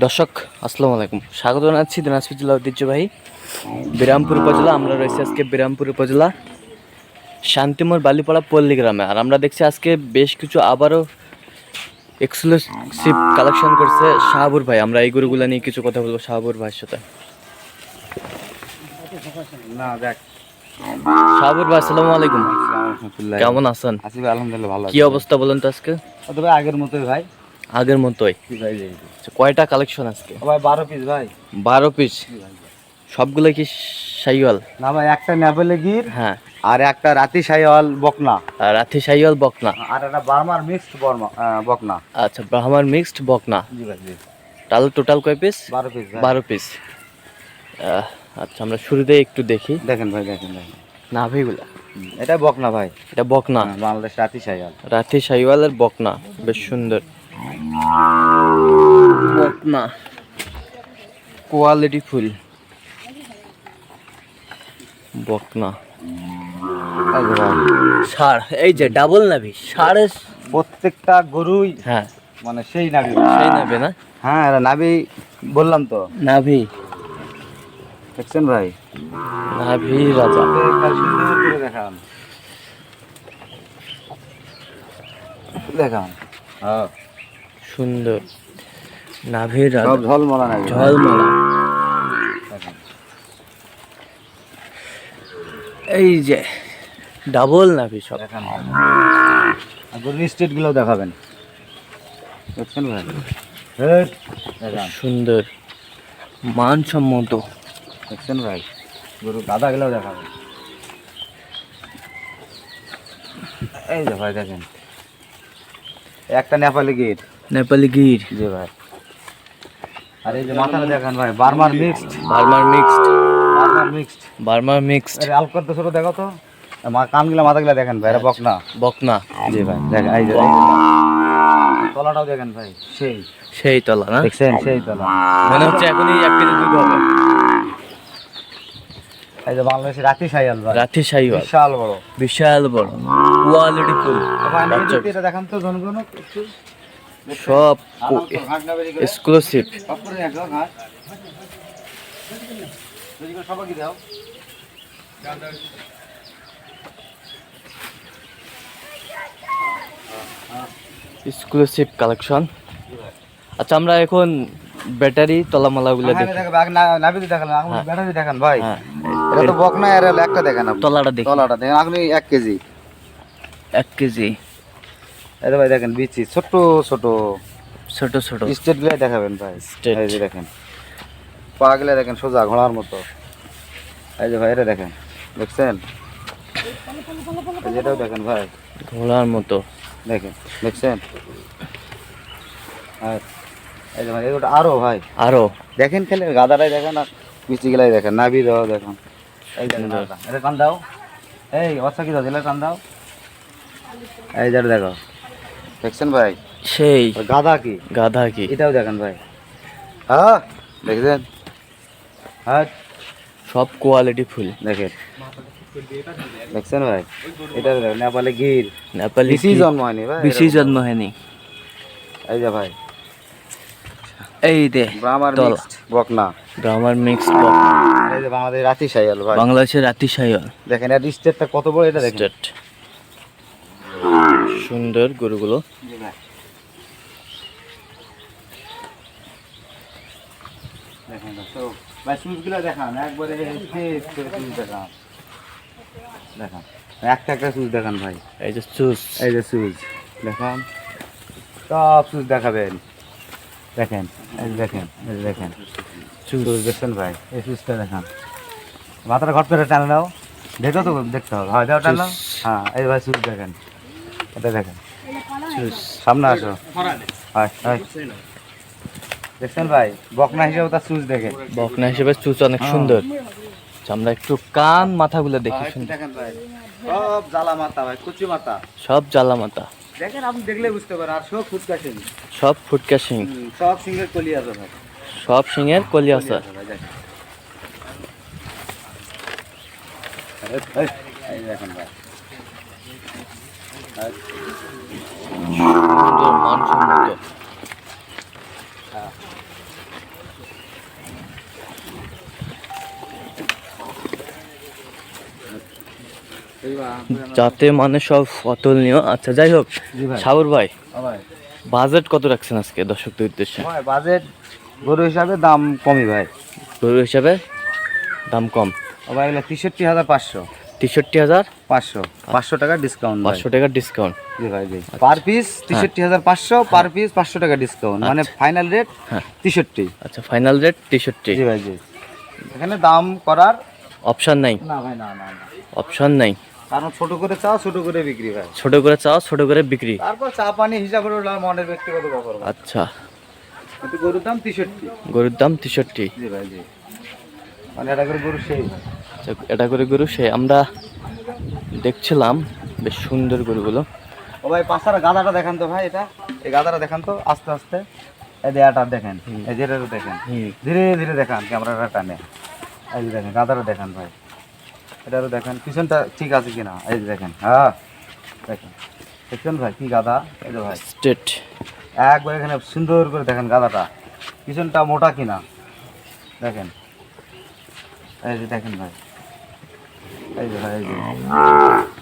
দর্শক আসসালামু আলাইকুম। স্বাগত জানাচ্ছি দিনাজপুর জেলা ঐতিহ্যবাহী বিরামপুর উপজেলা। আমরা রয়েছি আজকে বিরামপুর উপজেলা শান্তিমোর বালিপাড়া পল্লী গ্রামে। আর আমরা দেখছি আজকে বেশ কিছু আবারও এক্সক্লুসিভ কালেকশন করছে শাহাবুর ভাই। আমরা এই গরুগুলো নিয়ে কিছু কথা বলব শাহাবুর ভাইয়ের সাথে। না দেখ। শাহাবুর ভাই আসসালামু আলাইকুম। কেমন আছেন? আলহামদুলিল্লাহ ভালো কি অবস্থা বলেন তো আজকে? আগের মতোই ভাই। আগের মতোই। ভাই। আচ্ছা, কয়টা কালেকশন আজকে? ভাই বারো পিস ভাই। বারো পিস সবগুলো কি সাইওয়াল? না ভাই একটা নেপালে গির হ্যাঁ। আর একটা রাতি সাইওয়াল বকনা। রাথি সাইওয়াল বকনা? আর একটা বার্মার মিক্সড বর্মা বকনা। আচ্ছা ব্রাহ্মার মিক্সড বকনা। জি ভাই জি। তাহলে টোটাল কয় পিস বারো পিস ভাই। বারো পিস আচ্ছা আমরা শুরুতে একটু দেখি। দেখেন ভাই দেখেন দেখেন। নাভিগুলা হুম, এটা বকনা ভাই। এটা বকনা। হ্যাঁ, বাংলাদেশ রাতি সাইওয়াল। রাথি সাইওয়ালের বকনা বেশ সুন্দর। বকনা কোয়ালিটি ফুল। বকনা। ষাড় এই যে ডাবল নাভি ষাড়ের প্রত্যেকটা গরুই হ্যাঁ। মানে সেই নাবি সেই নেবে না? হ্যাঁ নাবি বললাম তো। নাভি। দেখছেন ভাই? নাভি রাজা। দেখান। দেখান। হ্যাঁ। সুন্দর। নাভির ঝলমলা ঝলমলা। এই যে ডাবল নাভি সব। দেখান। গরুর স্টেটগুলো দেখাবেন। দেখছেন ভাই? সুন্দর। মানসম্মত। দেখছেন ভাই? গরু গাদা গুলো দেখাবেন। এই যে ভাই দেখেন। একটা নেপালি গিট। নেপালি গির। জি ভাই। আর এই যে মাথাটা দেখেন ভাই বার্মার মিক্সড বার্মার মিক্সড বার্মার মিক্সড বার্মার মিক্সড আরে আল করতে ছোট দেখো তো। মা কানগুলা মাথাগুলা দেখেন ভাই বকনা। বকনা। জি ভাই দেখেন এই যে তলাটাও দেখেন ভাই সেই। সেই তলা না? দেখছেন? সেই তলা। মনে হচ্ছে এখনই এক কেজি দুধ হবে। এই যে বাংলাদেশের রাতি সাইয়াল ভাই। রাথি সাইওয়াল বিশাল বড়। বিশাল বড়। কোয়ালিটি ফুল এটা দেখান তো জনগণ সব এক্সক্লুসিভ এক্সক্লুসিভ কালেকশন আচ্ছা আমরা এখন ব্যাটারি তলামালাগুলো হ্যাঁ, দেখি। দেখো, আগে না- নাবিদি দেখান এখন। ব্যাটারি দেখান ভাই। হ্যাঁ। এটা তো বকনা আর একটা দেখান তলাটা দেখি। তলাটা দেখেন আপনি এক কেজি। এক কেজি। এই ভাই দেখেন বিচি ছোট ছোট ছোট ছোট। স্টেট গুলাই দেখাবেন ভাই। এই যে দেখেন পা গুলা দেখেন সোজা ঘোড়ার মতো। এই যে ভাই এটা দেখেন দেখছেন? এটাও দেখেন ভাই। ঘোড়ার মতো। দেখেন দেখছেন? আর এই যে ভাই এগুলো আরও ভাই। আরও। দেখেন খালি গাদাটাই দেখেন আর মিষ্টি গেলাই দেখেন নাবি দাও দেখেন। এই দেখেন এটা কান দাও। এই অচ্ছা কি দাও দিলে কান দাও। এই যে এটা দেখো। দেখছেন ভাই? সেই। গাধা কি? গাধা কি? এটাও দেখেন ভাই। হ্যাঁ দেখছেন? হ্যাঁ। সব কোয়ালিটি ফুল। দেখেন। দেখছেন ভাই? এটা নেপালে গির। নেপালি বেশি জন্ম হয়নি ভাই বেশি জন্ম হয়নি। এই যে ভাই। এই দে ব্রাহ্মার। মিক্সড বকনা। গ্রামার মিক্স আর এই যে বাংলাদেশ রাতি সাইয়াল ভাই। বাংলাদেশের রাতি সাইওয়াল দেখেন এর স্টেটটা কত বড় এটা দেখেন। স্টেট সুন্দর গরুগুলো। দেখান একবারে দেখান। দেখান একটা একটা দেখান ভাই। এই যে এই দেখান। সব দেখাবেন। দেখেন এই দেখেন এই দেখেন। দেখছেন ভাই? এই সুইচটা দেখান। মাথাটা ঘট করে টান দাও দেখো তো দেখতে হবে। হয় দাও টান হ্যাঁ এই ভাই সুইচ দেখেন। এটা দেখেন। সামনে আসো। হয় হয়। দেখছেন ভাই বকনা হিসেবে তার সুইচ দেখে। বকনা হিসেবে চুস অনেক সুন্দর। আচ্ছা, আমরা একটু কান মাথাগুলো দেখি সুন্দর দেখেন ভাই। সব জ্বালা মাথা ভাই কুচি মাথা। সব জ্বালা মাথা। দেখেন আপনি দেখলে বুঝতে পারেন আর সব ফুটকা সিং সব ফুটকা শিং। সব সিংহের কলি আছে ভাই। সব শিঙের কলি আছে। দেখেন ভাই। যাতে মানে সব অতল নিও আচ্ছা যাই হোক সাবর ভাই। বাজেট কত রাখছেন আজকে দর্শকদের উদ্দেশ্যে? বাজেট গরু হিসাবে দাম কমই ভাই। গরু হিসাবে দাম কম। আবার এগুলো হাজার পাঁচশো। তেষট্টি হাজার পাঁচশো। পাঁচশো টাকা ডিসকাউন্ট পাঁচশো টাকার ডিসকাউন্ট জি ভাই জি। পার পিস তেষট্টি হাজার পাঁচশো পার পিস পাঁচশো টাকা ডিসকাউন্ট মানে ফাইনাল রেট হ্যাঁ। তেষট্টি। আচ্ছা ফাইনাল রেট তেষট্টি। জি ভাই জি। এখানে দাম করার অপশন নাই। না ভাই না না অপশন নাই। কারণ ছোট করে চাও ছোট করে বিক্রি ভাই। ছোট করে চাও ছোট করে বিক্রি। তারপর চা পানি হিসাব করে মনের ব্যক্তিগত ব্যাপার আচ্ছা। গরুর দাম তেষট্টি। গরুর দাম তেষট্টি। জি ভাই জি। মানে এটা করে গরু সেই আচ্ছা, এটা করে গরু সে আমরা দেখছিলাম বেশ সুন্দর গরুগুলো। ও ভাই পাঁচটা গাদাটা দেখান তো ভাই এটা। এই গাদাটা দেখান তো আস্তে আস্তে। এই দেয়াটা দেখেন এই যেটা দেখেন। হুম। ধীরে ধীরে দেখান ক্যামেরাটা টানে। এই দেখেন গাদাটা দেখান ভাই। এটারও দেখেন পিছনটা ঠিক আছে কিনা? এই যে দেখেন হ্যাঁ। দেখেন দেখছেন ভাই কি গাদা? এই যে ভাই। স্টেট একবার এখানে সুন্দর করে দেখেন গাদাটা। পিছনটা মোটা কিনা? দেখেন। এই যে দেখেন ভাই। এই যে ভাই এই যে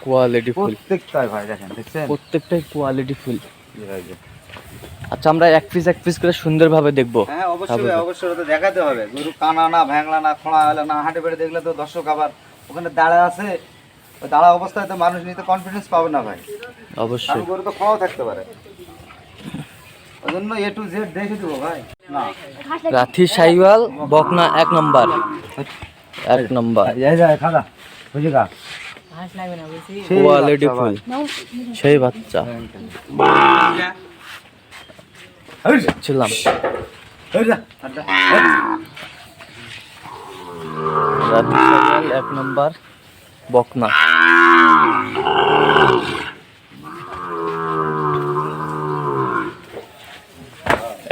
কোয়ালিটি ফুল প্রত্যেকটাই ভাই দেখেন দেখছেন? প্রত্যেকটাই কোয়ালিটি ফুল আচ্ছা আমরা এক পিস এক পিস করে সুন্দরভাবে দেখব। হ্যাঁ অবশ্যই অবশ্যই ওটা দেখাতে হবে। গরু কানা না ভ্যাংলা না খোঁড়া হলে না হাঁটে বেড়ে দেখলে তো দর্শক আবার ওখানে দাঁড়া আছে। দাঁড়া অবস্থায় তো মানুষ নিতে কনফিডেন্স পাবে না ভাই। অবশ্যই। গরু তো খোঁড়াও থাকতে পারে। ওই জন্য এ টু জেড দেখে দেবো ভাই। না। রাথি সাইওয়াল বকনা এক নম্বর। এক নম্বর। খাদা বুঝি গা সেই কোয়ালিটি বাচ্চা ফুল। সেই বাচ্চা। এই ছিলাম। এক নম্বর বকনা।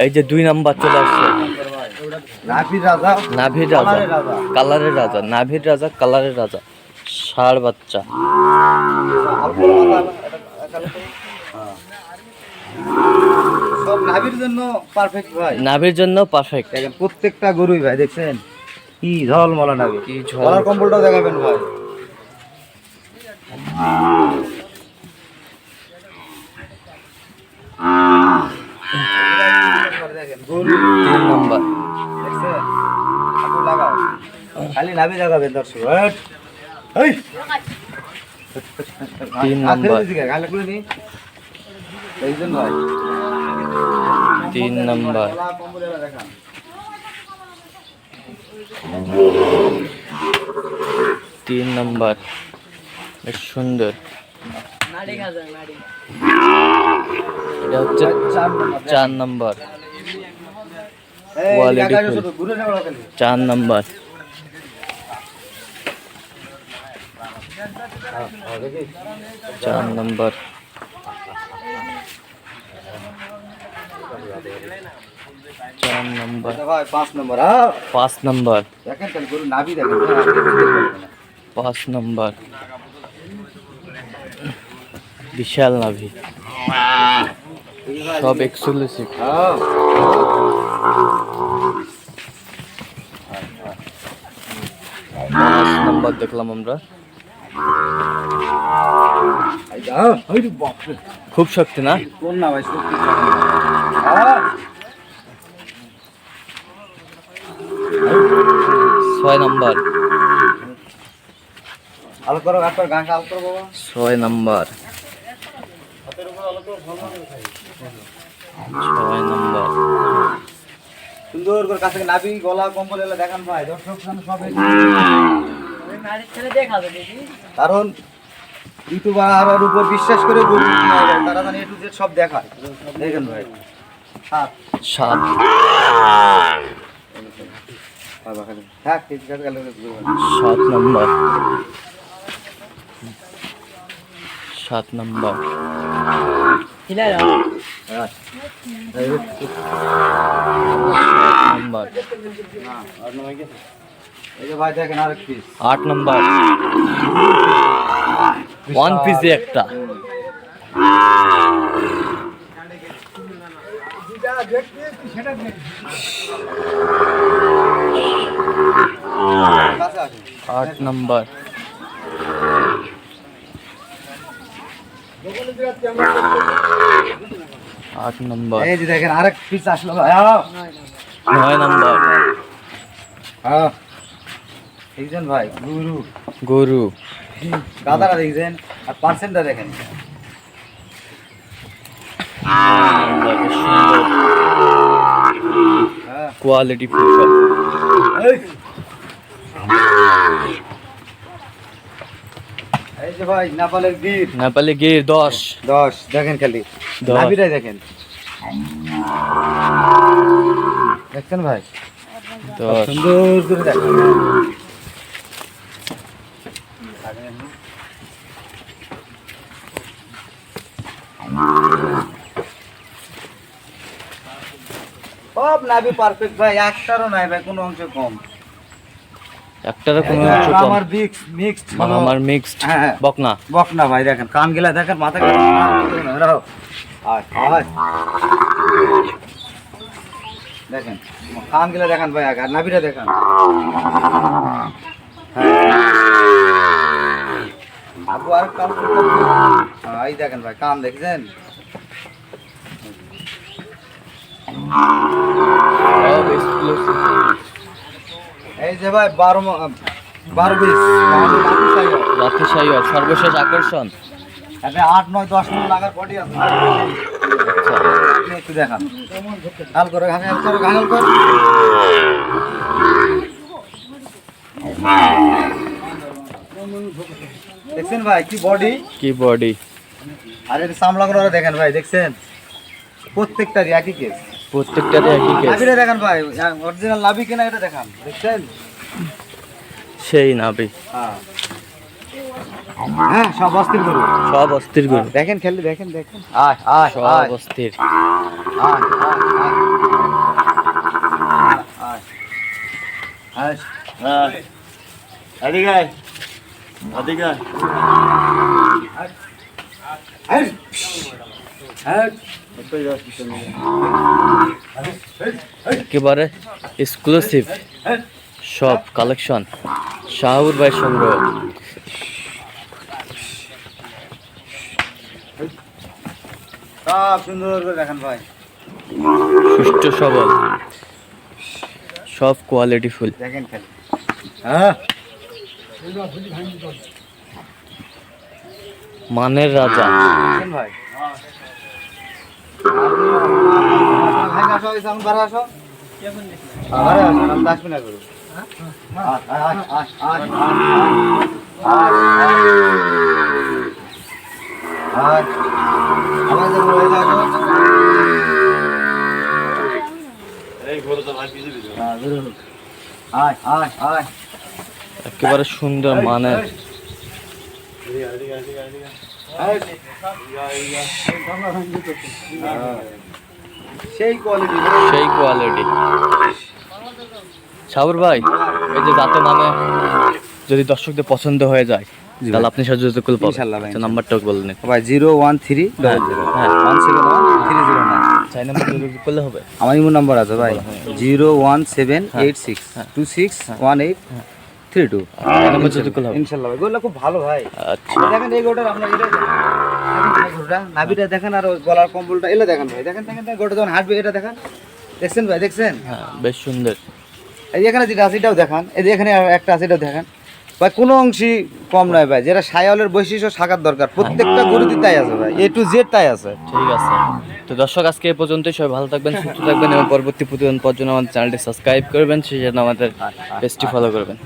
এই যে দুই নাম্বার চলে আসছে। নাভির রাজা। নাভির রাজা। কালারের রাজা। নাভির রাজা কালারের রাজা। ষাড় বাচ্চা হ্যাঁ। নাভির জন্য পারফেক্ট ভাই নাভির জন্য পারফেক্ট প্রত্যেকটা গরুই ভাই দেখছেন কি ঝল মলা নাবি কি কম্বলটাও দেখাবেন ভাই। খালি নাভি দেখাবেন দর্শক। এই। তিন নাম্বার। তিন নম্বর। তিন নম্বর। সুন্দর। এটা হচ্ছে চার নম্বর। চার নম্বর quality জায়গায় full। ছোট, ঘুরে যাও না খালি। চার নম্বর চার নম্বর। চার নম্বর। আচ্ছা পাঁচ নম্বর হ্যাঁ। পাঁচ নম্বর। পাঁচ নম্বর। বিশাল নাভি। সব এক্সক্লুসিভ হ্যাঁ। পাঁচ নম্বর দেখলাম আমরা। খুব শক্তি না? কোন না ভাই হ্যাঁ। ছয় নম্বর। আলো করো গাছ গান আলো করো বাবা। ছয় নম্বর। ছয় নম্বর। সুন্দর করে কাছে নাভি গলা কম্বল এলা দেখান ভাই দর্শক সামনে সব কারণ ইউটিউবার আর উপর বিশ্বাস করে গরু তারা জানে এ টু জেড সব দেখায়। দেখেন ভাই। হ্যাঁ সাত। সাত নম্বর। সাত নম্বর। যে, সাত নম্বর। এই ভাই দেখেন আরেক পিস আট নম্বর। ওয়ান পিসে একটা। আট নম্বর। আট নম্বর। এই যে দেখেন আরেক পিস আসলো। নয় নম্বর। দেখছেন ভাই গুরু। গরু। গাদারা দেখছেন আর পার্সেন্টটা দেখেন। নয় নম্বর, বেশ সুন্দর হ্যাঁ কোয়ালিটি ফুল সব এই। এই যে ভাই নেপালের গির। নেপালে গির দশ। দশ দেখেন খালি। দশ। নাবিরাই দেখেন। দেখছেন ভাই? দশ। সুন্দর করে দেখেন। সব নাবি পারফেক্ট ভাই একটারও নাই ভাই কোনো অংশ কম। একটারও কোনো কিছু কম। আমার মিক্স মিক্সড আমার মিক্সড হ্যাঁ, হ্যাঁ। বকনা। বক না ভাই দেখেন কান গেলা দেখেন মাথা গেলা দেখেন কান গেলা দেখেন ভাই আগে নাবিটা দেখেন। হ্যাঁ। আর এই দেখেন ভাই কান দেখছেন। এই যে ভাই বারো বিশ সর্বশেষ আকর্ষণ। এখানে আট নয় দশ মিনিট লাগার পরই আছে। একটু দেখান। হাল করে ঘাঙাল করে ঘাঙাল কর দেখছেন ভাই কি বডি কি বডি আর এটা সামলা করে দেখেন ভাই দেখছেন প্রত্যেকটারই একই কেস প্রত্যেকটাতে একই কেস লাভিটা দেখেন ভাই অরিজিনাল লাভি কিনা এটা দেখান দেখছেন সেই নাবি হ্যাঁ হ্যাঁ সব অস্থির করুন সব অস্থির গরু দেখেন খেলে দেখেন দেখেন আয় আয় সব আয় অস্থির আয় আয় আয় আয় আয় আয় একেবারে এক্সক্লুসিভ সব কালেকশন শাহুর ভাই সংগ্রহ সব সুন্দর করে দেখেন ভাই। সুষ্ঠ সবল সব কোয়ালিটি ফুল। দেখেন খালি। হ্যাঁ। মানের রাজা। ভাই আয় আয় আয়। একেবারে সুন্দর মানের। সেই কোয়ালিটি। সাবর ভাই এই যে যাতে মানে যদি দর্শকদের পছন্দ হয়ে যায় তাহলে আপনি সাহায্য করতে পারবেন ইনশাআল্লাহ ভাই জিরো ওয়ান নিন। ভাই 013 হ্যাঁ 171 হ্যাঁ। চাই নাম্বার যোগাযোগ করলে হবে? আমার ইমো নাম্বার আছে ভাই। থ্রি টু নাম্বার যোগাযোগ ইনশাল্লাহ। খুব ভালো ভাই। আচ্ছা। দেখেন এই গোটার আপনার এটা দেখেন। নাভিটা আর গলার কম্বলটা এলে দেখেন ভাই। দেখেন দেখেন দেখেন, গোটা যখন হাঁটবে এটা দেখেন। দেখছেন ভাই দেখছেন? হ্যাঁ বেশ সুন্দর। এই এখানে যেটা আছে এটাও দেখান। এই যে এখানে আর একটা আছে এটাও দেখান। ভাই কোনো অংশই কম নয় ভাই। যেটা সায়ালের বৈশিষ্ট্য শাখার দরকার। প্রত্যেকটা গরুতে তাই আছে ভাই। এ টু জেড তাই আছে। ঠিক আছে। তো দর্শক আজকে এই পর্যন্তই। সবাই ভালো থাকবেন সুস্থ থাকবেন এবং পরবর্তী প্রতিদিন পর্যন্ত আমাদের চ্যানেলটি সাবস্ক্রাইব করবেন। সেই জন্য আমাদের পেজটি ফলো করবেন।